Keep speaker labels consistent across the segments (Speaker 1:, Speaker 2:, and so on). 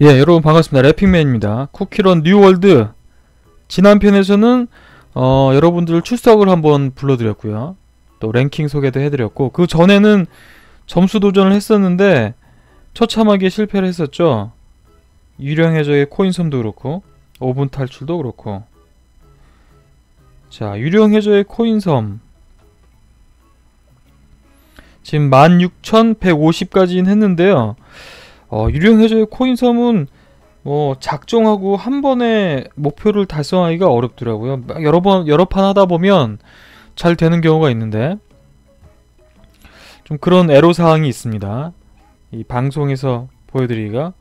Speaker 1: 예, 여러분 반갑습니다. 래핑맨입니다. 쿠키런 뉴월드. 지난 편에서는 어, 여러분들 출석을 한번 불러드렸고요. 또 랭킹 소개도 해드렸고 그 전에는 점수 도전을 했었는데 처참하게 실패를 했었죠. 유령 해적의 코인섬도 그렇고 5분 탈출도 그렇고 자 유령 해적의 코인섬 지금 16,150까지는 했는데요. 어, 유령 해적의 코인 섬은 뭐 작정하고 한 번에 목표를 달성하기가 어렵더라고요. 여러 번 여러 판 하다 보면 잘 되는 경우가 있는데 좀 그런 애로 사항이 있습니다. 이 방송에서 보여드리기가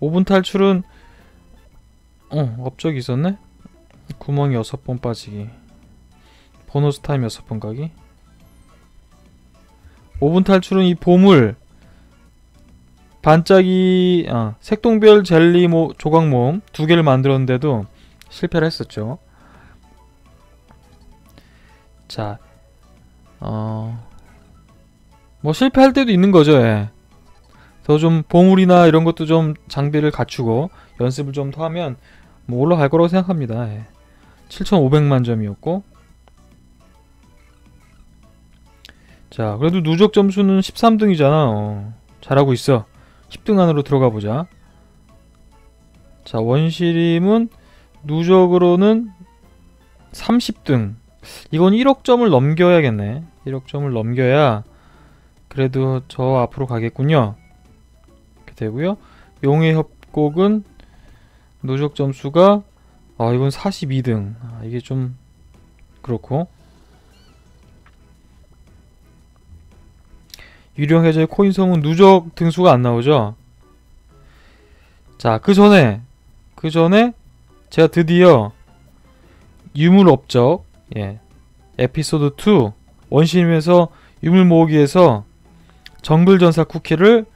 Speaker 1: 5분 탈출은 어 업적이 있었네. 구멍이 6번 빠지기. 보너스 타임 6번 가기. 5분 탈출은 이 보물 반짝이 아, 색동별 젤리 모, 조각 모음 두 개를 만들었는데도 실패를 했었죠. 자, 어, 뭐 실패할 때도 있는 거죠. 예. 더좀 보물이나 이런 것도 좀 장비를 갖추고 연습을 좀 더 하면 뭐 올라갈 거라고 생각합니다. 예. 7,500만 점이었고 자, 그래도 누적 점수는 13등이잖아. 어, 잘하고 있어. 10등 안으로 들어가 보자. 자, 원시림은 누적으로는 30등. 이건 1억 점을 넘겨야겠네. 1억 점을 넘겨야 그래도 저 앞으로 가겠군요. 이렇게 되고요. 용의 협곡은 누적 점수가 아, 이건 42등. 아, 이게 좀 그렇고. 유령 해저의 코인 성은 누적 등수가 안 나오죠. 자, 그 전에 그 전에 제가 드디어 유물 업적 예. 에피소드 2 원신임에서 유물 모으기에서 정글 전사 쿠키를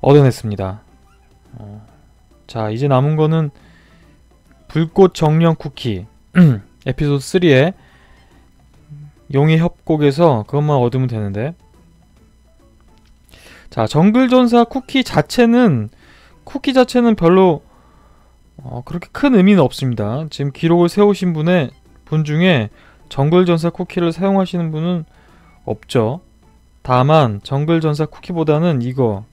Speaker 1: 얻어냈습니다. 어, 자, 이제 남은 거는 불꽃 정령 쿠키 에피소드 3에 용의 협곡에서 그것만 얻으면 되는데 자, 정글전사 쿠키 자체는 쿠키 자체는 별로 어, 그렇게 큰 의미는 없습니다. 지금 기록을 세우신 분의 분 중에 정글전사 쿠키를 사용하시는 분은 없죠. 다만 정글전사 쿠키보다는 이거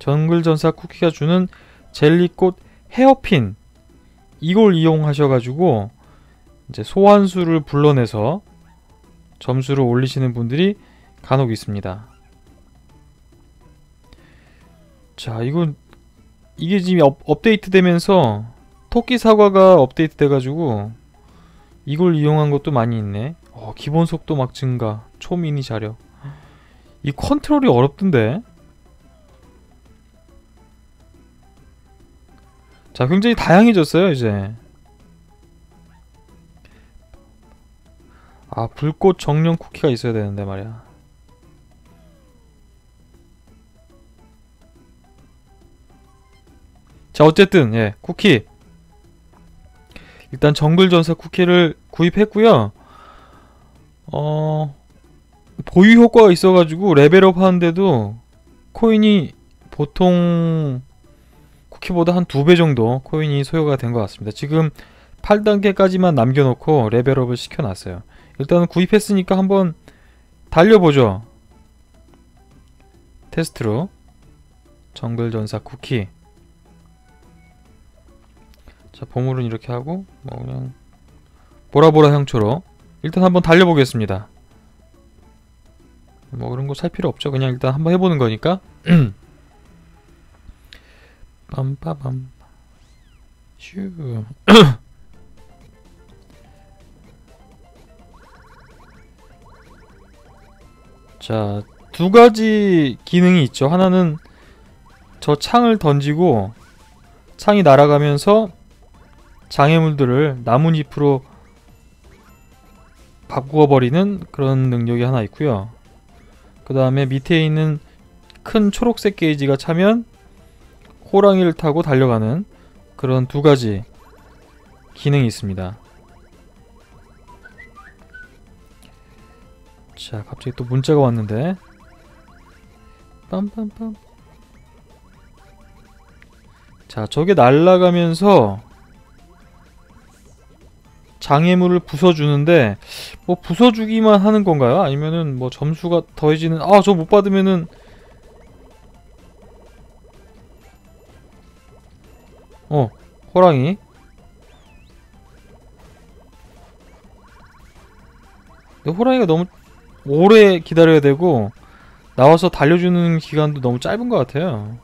Speaker 1: 정글전사 쿠키가 주는 젤리꽃 헤어핀 이걸 이용하셔가지고 이제 소환수를 불러내서 점수를 올리시는 분들이 간혹 있습니다. 자, 이건 이게 지금 업, 업데이트 되면서 토끼 사과가 업데이트 돼가지고 이걸 이용한 것도 많이 있네. 어, 기본 속도 막 증가, 초미니 자력. 이 컨트롤이 어렵던데. 자, 굉장히 다양해졌어요, 이제. 아, 불꽃 정령 쿠키가 있어야 되는데 말이야. 자 어쨌든 예 쿠키. 일단 정글 전사 쿠키를 구입했고요. 어 보유 효과가 있어가지고 레벨업 하는데도 코인이 보통 쿠키보다 한 두 배 정도 코인이 소요가 된 것 같습니다. 지금 8단계까지만 남겨놓고 레벨업을 시켜놨어요. 일단 구입했으니까 한번 달려보죠. 테스트로. 정글 전사 쿠키 자 보물은 이렇게 하고 뭐 그냥 보라보라 향초로 일단 한번 달려보겠습니다. 뭐 그런 거 살 필요 없죠. 그냥 일단 한번 해보는 거니까. 빰빠밤 슈. 자, 두 가지 기능이 있죠. 하나는 저 창을 던지고 창이 날아가면서 장애물들을 나뭇잎으로 바꾸어 버리는 그런 능력이 하나 있고요. 그 다음에 밑에 있는 큰 초록색 게이지가 차면 호랑이를 타고 달려가는 그런 두 가지 기능이 있습니다. 자, 갑자기 또 문자가 왔는데 빰빰빰 자, 저게 날아가면서 장애물을 부숴주는데 뭐 부숴주기만 하는 건가요? 아니면은 뭐 점수가 더해지는 아 저 못 받으면은 어 호랑이? 근데 호랑이가 너무 오래 기다려야 되고 나와서 달려주는 기간도 너무 짧은 것 같아요.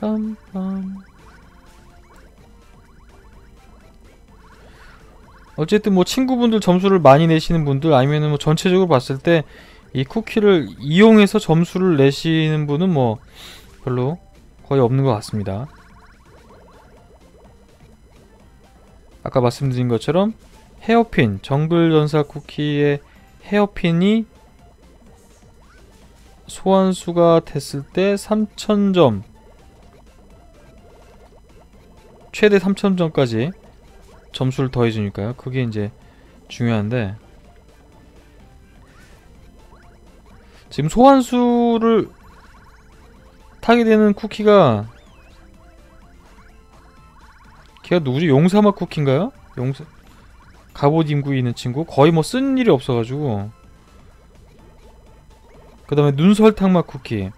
Speaker 1: 빰빰 어쨌든 뭐 친구분들 점수를 많이 내시는 분들 아니면은 뭐 전체적으로 봤을 때 이 쿠키를 이용해서 점수를 내시는 분은 뭐 별로 거의 없는 것 같습니다. 아까 말씀드린 것처럼 헤어핀, 정글 전사 쿠키의 헤어핀이 소환수가 됐을 때 3000점 최대 3000점까지 점수를 더해주니까요. 그게 이제 중요한데 지금 소환수를 타게 되는 쿠키가 걔가 누구지? 용사막 쿠키인가요? 용사 갑옷 입고 있는 친구 거의 뭐 쓴 일이 없어가지고 그 다음에 눈설탕맛 쿠키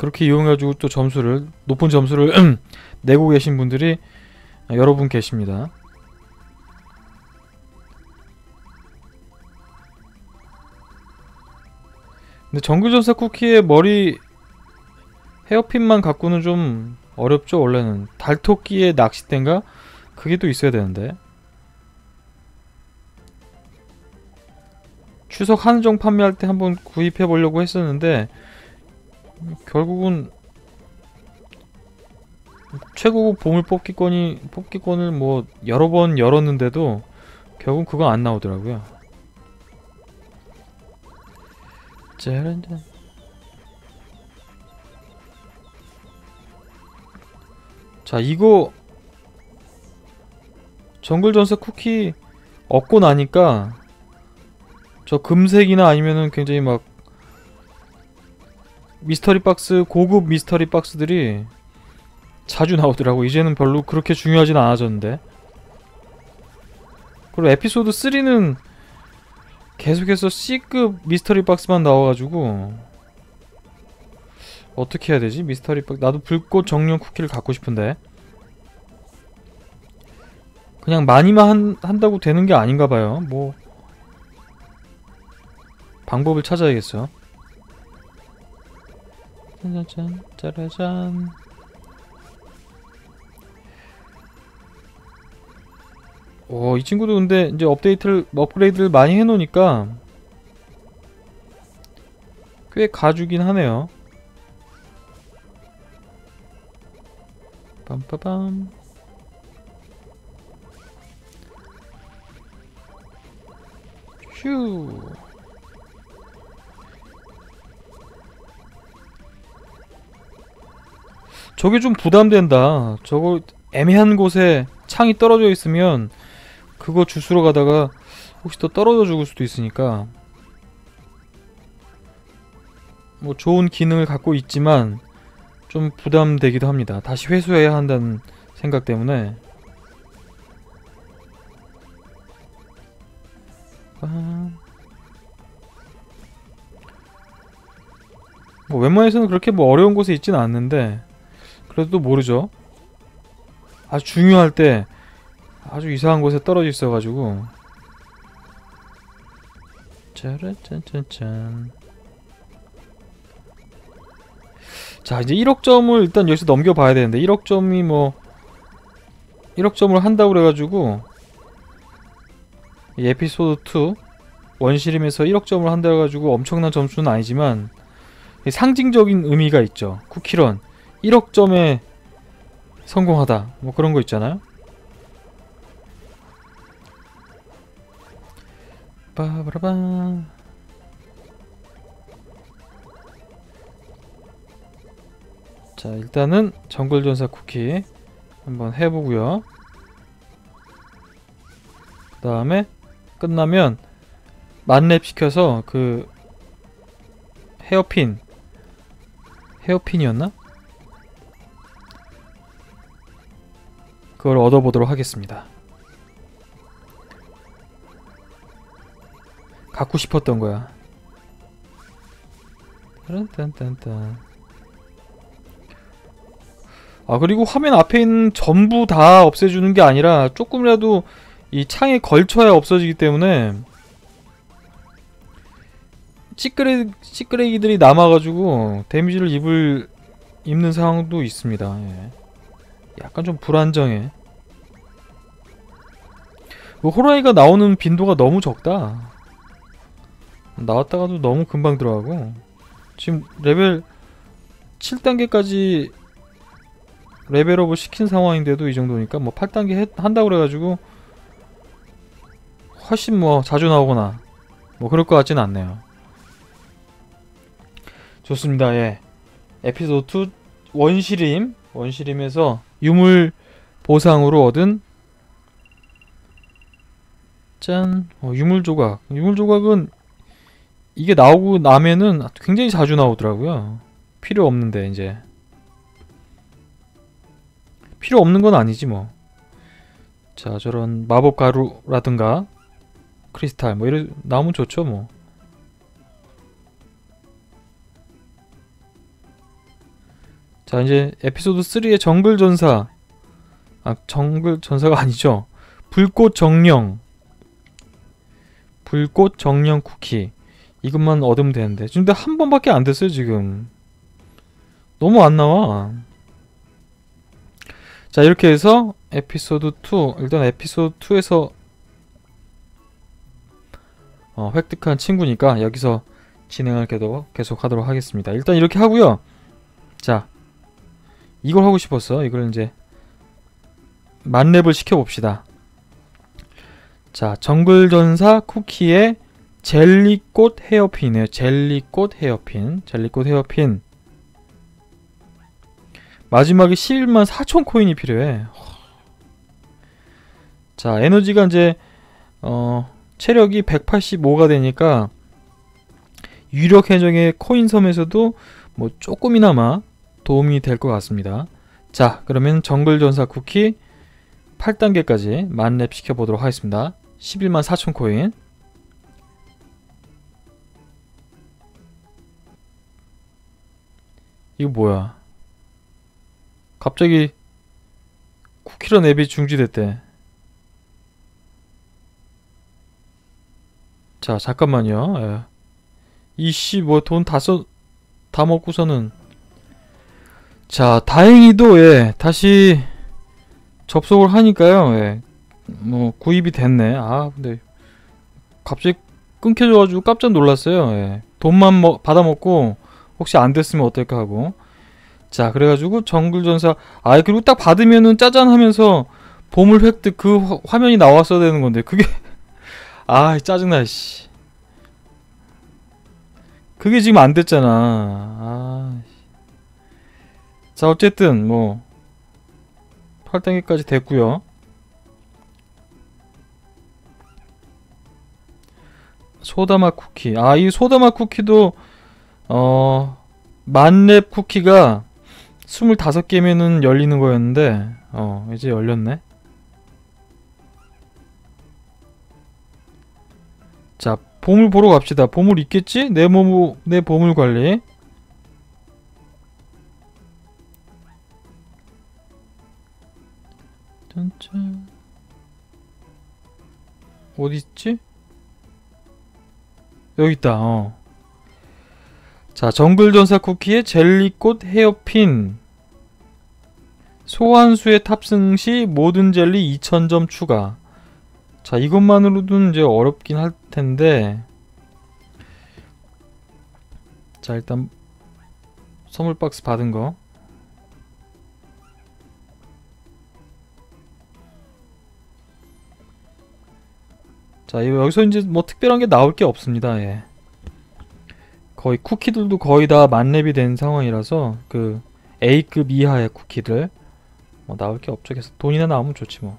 Speaker 1: 그렇게 이용해가지고 또 점수를 높은 점수를 내고 계신 분들이 여러 분 계십니다. 근데 정글전사 쿠키의 머리 헤어핀만 갖고는 좀 어렵죠 원래는 달토끼의 낚싯대인가? 그게 또 있어야 되는데 추석 한정 판매할 때 한번 구입해 보려고 했었는데 결국은 최고급 보물 뽑기권이 뽑기권을 뭐 여러 번 열었는데도 결국 그거 안 나오더라고요. 짜란짠. 자 이거 정글전사 쿠키 얻고 나니까 저 금색이나 아니면은 굉장히 막 미스터리 박스 고급 미스터리 박스들이 자주 나오더라고. 이제는 별로 그렇게 중요하진 않아졌는데. 그리고 에피소드 3는 계속해서 C급 미스터리 박스만 나와가지고 어떻게 해야 되지? 미스터리 박스 나도 불꽃 정령 쿠키를 갖고 싶은데. 그냥 많이만 한, 한다고 되는 게 아닌가 봐요. 뭐 방법을 찾아야겠어 짜자잔 짜라잔 오, 이 친구도 근데 이제 업데이트를 업그레이드를 많이 해놓으니까 꽤 가주긴 하네요. 빰빠밤. 휴. 저게 좀 부담된다. 저거 애매한 곳에 창이 떨어져 있으면 그거 주스러 가다가 혹시 또 떨어져 죽을 수도 있으니까 뭐 좋은 기능을 갖고 있지만 좀 부담되기도 합니다. 다시 회수해야 한다는 생각 때문에 뭐 웬만해서는 그렇게 뭐 어려운 곳에 있지는 않는데 그래도 모르죠. 아주 중요할 때 아주 이상한 곳에 떨어져 있어가지고. 짜라짠짠짠. 자 이제 1억 점을 일단 여기서 넘겨봐야 되는데 1억 점이 뭐 1억 점을 한다고 그래가지고 이 에피소드 2 원시림에서 1억 점을 한다고 해가지고 엄청난 점수는 아니지만 상징적인 의미가 있죠. 쿠키런 1억 점에 성공하다. 뭐 그런 거 있잖아요. 빠바라바. 자 일단은 정글전사 쿠키 한번 해보고요. 그 다음에 끝나면 만렙 시켜서 그 헤어핀 헤어핀이었나? 그걸 얻어보도록 하겠습니다. 갖고 싶었던 거야. 딴딴딴딴. 아 그리고 화면 앞에 있는 전부 다 없애주는 게 아니라 조금이라도 이 창에 걸쳐야 없어지기 때문에 찌끄레, 찌끄레기들이 남아가지고 데미지를 입을 입는 상황도 있습니다. 예. 약간 좀 불안정해. 그 호라이가 나오는 빈도가 너무 적다. 나왔다가도 너무 금방 들어가고 지금 레벨 7단계까지 레벨업을 시킨 상황인데도 이 정도니까 뭐 8단계 했, 한다고 그래가지고 훨씬 뭐 자주 나오거나 뭐 그럴 것 같진 않네요. 좋습니다. 예. 에피소드 2 원시림 원시림에서 유물 보상으로 얻은 짠 어, 유물 조각 유물 조각은 이게 나오고 나면은 굉장히 자주 나오더라고요. 필요 없는데 이제 필요 없는 건 아니지 뭐. 자 저런 마법 가루라든가 크리스탈 뭐 이런 나오면 좋죠 뭐. 자 이제 에피소드 3의 정글 전사. 아 정글 전사가 아니죠. 불꽃 정령. 불꽃 정령 쿠키. 이것만 얻으면 되는데. 근데 한 번밖에 안 됐어요 지금. 너무 안 나와. 자 이렇게 해서 에피소드 2 일단 에피소드 2에서 어, 획득한 친구니까 여기서 진행을 계속, 계속 하도록 하겠습니다. 일단 이렇게 하고요. 자 이걸 하고 싶었어 이걸 이제 만렙을 시켜봅시다 자 정글전사 쿠키의 젤리꽃 헤어핀이에요. 젤리꽃 헤어핀. 젤리꽃 헤어핀. 마지막에 11만 4천 코인이 필요해. 자, 에너지가 이제 어, 체력이 185가 되니까 유력 해적의 코인 섬에서도 뭐 조금이나마 도움이 될 것 같습니다. 자, 그러면 정글 전사 쿠키 8단계까지 만렙 시켜보도록 하겠습니다. 11만 4천 코인. 이거 뭐야? 갑자기 쿠키런 앱이 중지됐대. 자, 잠깐만요. 예. 이씨 뭐 돈 다 써, 다 먹고서는 자, 다행히도 예, 다시 접속을 하니까요. 예. 뭐 구입이 됐네. 아, 근데 갑자기 끊겨져가지고 깜짝 놀랐어요. 예. 돈만 먹, 받아먹고 혹시 안 됐으면 어떨까 하고 자 그래가지고 정글전사 아 그리고 딱 받으면은 짜잔 하면서 보물 획득 그 화, 화면이 나왔어야 되는 건데 그게 아 짜증나 씨 그게 지금 안 됐잖아 아. 자 어쨌든 뭐 8단계까지 됐고요 소다맛 쿠키 아 이 소다맛 쿠키도 어, 만렙 쿠키가 25개면은 열리는 거였는데, 어, 이제 열렸네. 자, 보물 보러 갑시다. 보물 있겠지? 내 몸, 내 보물 관리. 짠짠. 어디 있지? 여기 있다. 어. 자, 정글전사 쿠키의 젤리꽃 헤어핀 소환수에 탑승 시 모든 젤리 2000점 추가 자, 이것만으로도 이제 어렵긴 할 텐데 자, 일단 선물 박스 받은 거 자, 여기서 이제 뭐 특별한 게 나올 게 없습니다. 예. 거의 쿠키들도 거의 다 만렙이 된 상황이라서 그 A급 이하의 쿠키들 뭐 나올 게 없죠. 그래서 돈이나 나오면 좋지 뭐.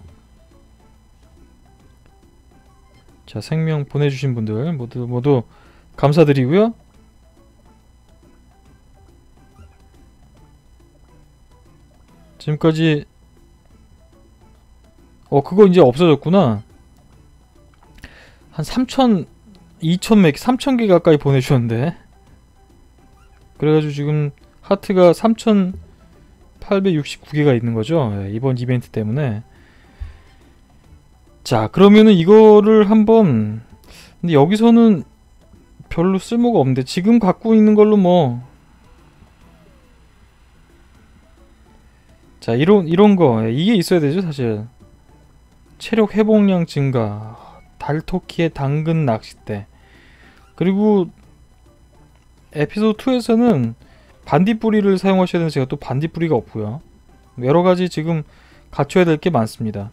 Speaker 1: 자 생명 보내주신 분들 모두 모두 감사드리고요. 지금까지 어 그거 이제 없어졌구나. 한 3천 2천 맥 3천 개 가까이 보내주셨는데 그래가지고 지금 하트가 3,869개가 있는 거죠. 예, 이번 이벤트 때문에. 자, 그러면은 이거를 한번 근데 여기서는 별로 쓸모가 없는데 지금 갖고 있는 걸로 뭐 자, 이런 이런 거 예, 이게 있어야 되죠, 사실. 체력 회복량 증가, 달토끼의 당근 낚싯대. 그리고 에피소드 2에서는 반딧불이를 사용하셔야 되는 제가 또 반딧불이가 없고요. 여러 가지 지금 갖춰야 될 게 많습니다.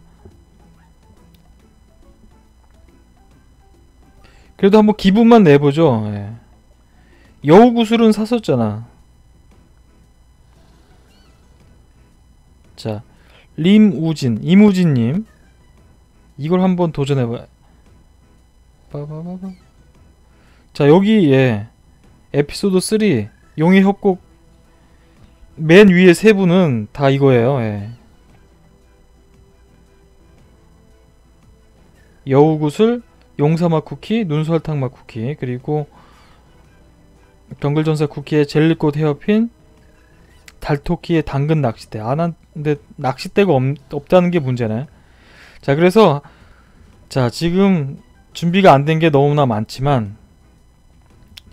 Speaker 1: 그래도 한번 기분만 내보죠. 예. 여우 구슬은 샀었잖아. 자, 림우진, 이무진님. 이걸 한번 도전해봐. 빠바바바. 자, 여기, 예. 에피소드 3, 용의 협곡 맨 위에 세 분은 다 이거예요. 예. 여우구슬, 용사맛 쿠키, 눈설탕 맛 쿠키, 그리고 경글전사 쿠키의 젤리꽃 헤어핀, 달토끼의 당근 낚싯대. 아, 난 근데 낚싯대가 없, 없다는 게 문제네. 자, 그래서 자, 지금 준비가 안 된 게 너무나 많지만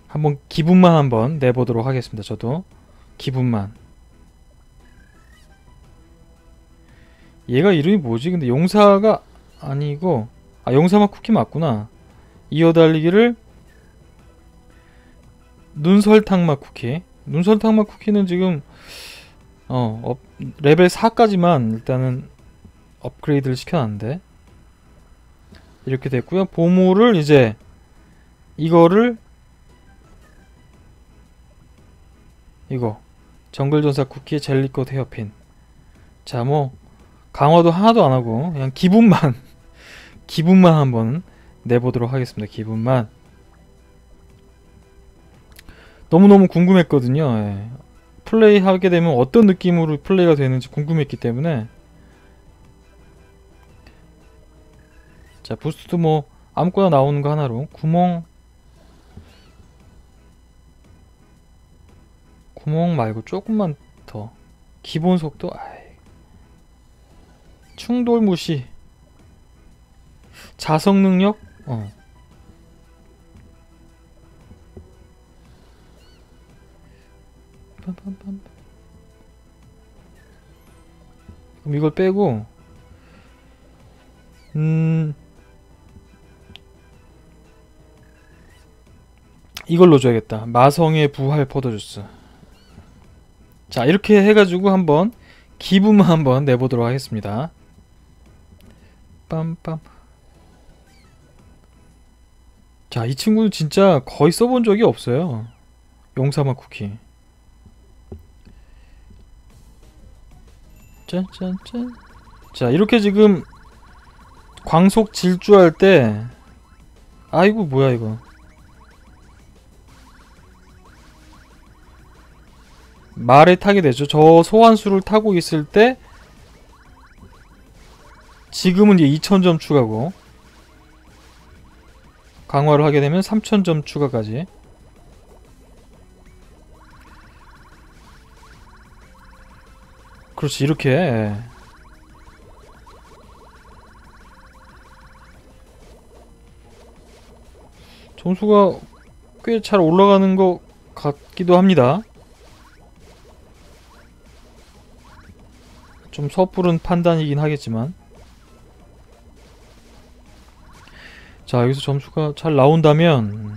Speaker 1: 한번 기분만 한번 내보도록 하겠습니다. 저도 기분만. 얘가 이름이 뭐지? 근데 용사가 아니고 아 용사맛 쿠키 맞구나. 이어달리기를 눈설탕 맛 쿠키. 눈설탕 맛 쿠키는 지금 어 업, 레벨 4까지만 일단은 업그레이드를 시켜놨는데 이렇게 됐고요. 보물을 이제 이거를 이거 정글전사 쿠키 젤리꽃 헤어핀 자 뭐 강화도 하나도 안하고 그냥 기분만 기분만 한번 내보도록 하겠습니다 기분만 너무너무 궁금했거든요 예. 플레이 하게 되면 어떤 느낌으로 플레이가 되는지 궁금했기 때문에 자 부스트 뭐 아무거나 나오는 거 하나로. 구멍. 구멍 말고 조금만 더. 기본 속도? 아이. 충돌 무시. 자석 능력? 어. 그럼 이걸 빼고 음 이걸 넣어줘야겠다. 마성의 부활 포도주스. 자 이렇게 해가지고 한번 기분만 한번 내보도록 하겠습니다. 빰빰. 자 이 친구는 진짜 거의 써본 적이 없어요. 용사마 쿠키. 짠짠짠. 자 이렇게 지금 광속 질주할 때 아이고 뭐야 이거 말에 타게 되죠. 저 소환수를 타고 있을 때 지금은 이제 2000점 추가고 강화를 하게 되면 3000점 추가까지 그렇지 이렇게 점수가 꽤 잘 올라가는 것 같기도 합니다. 좀 섣부른 판단이긴 하겠지만. 자 여기서 점수가 잘 나온다면.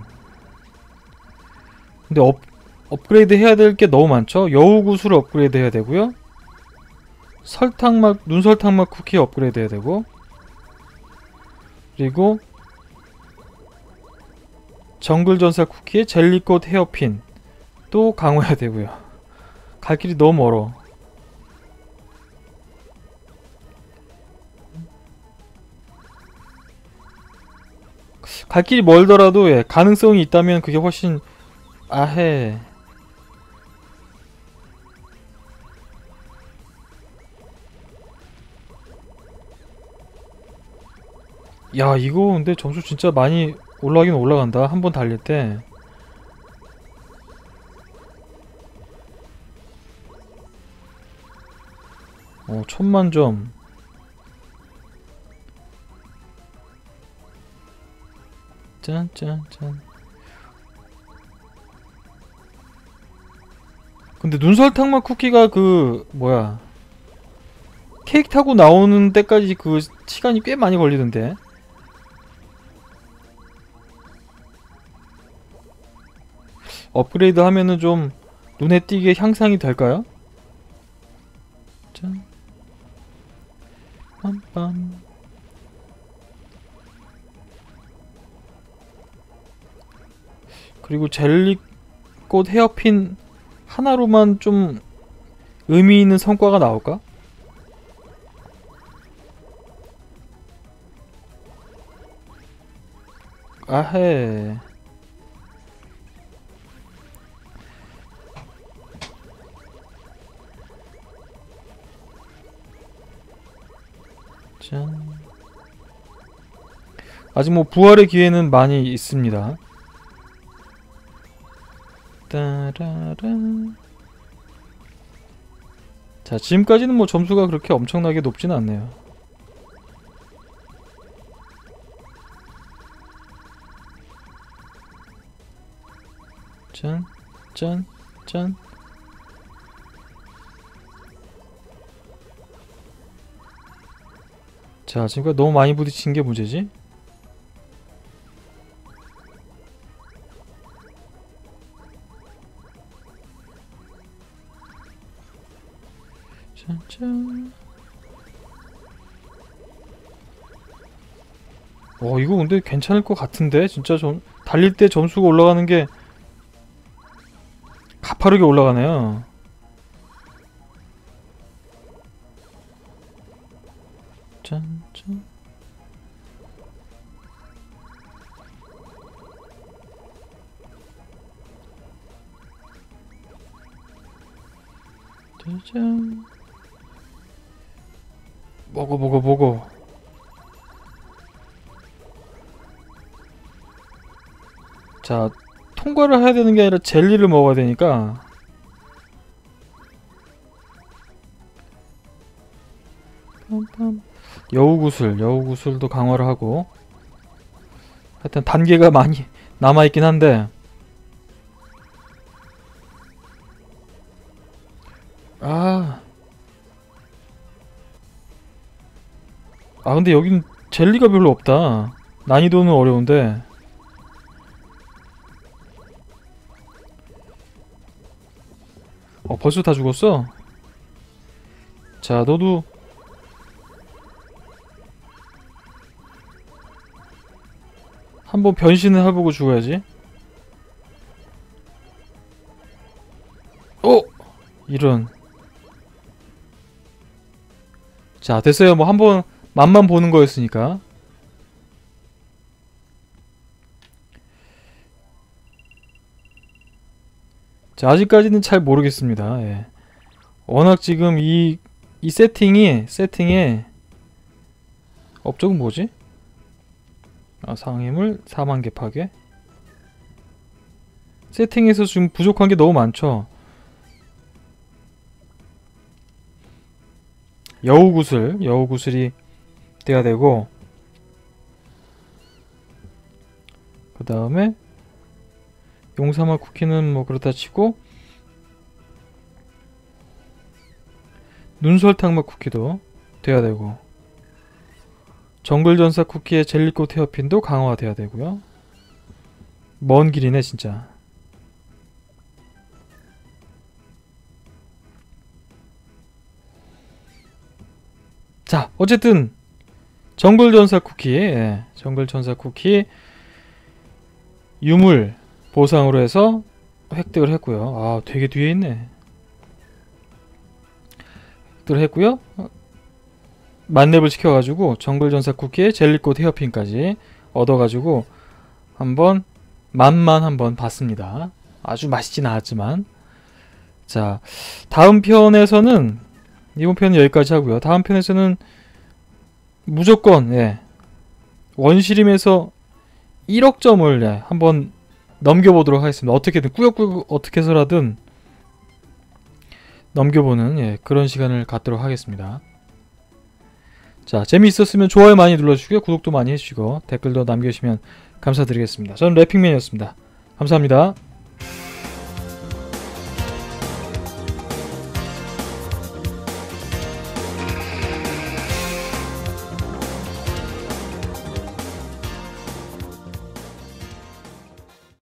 Speaker 1: 근데 업, 업그레이드 해야 될 게 너무 많죠? 여우구슬 업그레이드 해야 되고요. 설탕맛 눈설탕맛 쿠키 업그레이드 해야 되고. 그리고 정글전사 쿠키의 젤리꽃 헤어핀 또 강화해야 되고요. 갈 길이 너무 멀어 갈 길이 멀더라도 예, 가능성이 있다면 그게 훨씬 아해. 야 이거 근데 점수 진짜 많이 올라가긴 올라간다. 한 번 달릴 때. 어, 천만 점. 짠짠짠. 근데 눈설탕맛 쿠키가 그 뭐야 케이크 타고 나오는 때까지 그 시간이 꽤 많이 걸리던데. 업그레이드 하면은 좀 눈에 띄게 향상이 될까요? 짠. 빰빰. 그리고 젤리꽃 헤어핀 하나로만 좀 의미 있는 성과가 나올까? 아해. 짠. 아직 뭐 부활의 기회는 많이 있습니다. 따라라. 자, 지금까지는 뭐 점수가 그렇게 엄청나게 높지는 않네요. 짠, 짠, 짠. 자, 지금까지 너무 많이 부딪힌 게 문제지? 근데 괜찮을 것 같은데? 진짜 좀, 달릴 때 점수가 올라가는 게 가파르게 올라가네요. 짠, 짠. 짜잔. 먹어, 먹어, 먹어. 자, 통과를 해야 되는 게 아니라 젤리를 먹어야 되니까. 여우구슬, 여우구슬도 강화를 하고. 하여튼 단계가 많이 남아있긴 한데. 아... 아 근데 여긴 젤리가 별로 없다. 난이도는 어려운데 벌써 다 죽었어? 자 너도 한번 변신을 해보고 죽어야지. 어! 이런. 자, 됐어요. 뭐 한번 맛만 보는 거였으니까. 자, 아직까지는 잘 모르겠습니다. 예. 워낙 지금 이, 이 세팅이, 세팅에, 업적은 뭐지? 아, 상임을 4만 개 파괴 세팅에서 지금 부족한 게 너무 많죠 여우구슬 여우구슬이 돼야 되고 그 다음에 용사마 쿠키는 뭐 그렇다 치고 눈설탕맛 쿠키도 돼야 되고 정글전사 쿠키의 젤리꽃 헤어핀도 강화돼야 되고요. 먼 길이네 진짜. 자 어쨌든 정글전사 쿠키 예, 정글전사 쿠키 유물 보상으로 해서 획득을 했고요. 아 되게 뒤에 있네. 획득을 했고요. 만렙을 시켜가지고 정글전사 쿠키에 젤리꽃 헤어핀까지 얻어가지고 한번 맛만 한번 봤습니다. 아주 맛있진 않았지만 자 다음 편에서는 이번 편은 여기까지 하고요. 다음 편에서는 무조건 예, 원시림에서 1억 점을 예, 한번 넘겨보도록 하겠습니다. 어떻게든 꾸역꾸역 어떻게 해서라든 넘겨보는 예, 그런 시간을 갖도록 하겠습니다. 자 재미있었으면 좋아요 많이 눌러주시고요. 구독도 많이 해주시고 댓글도 남겨주시면 감사드리겠습니다. 저는 래핑맨이었습니다. 감사합니다.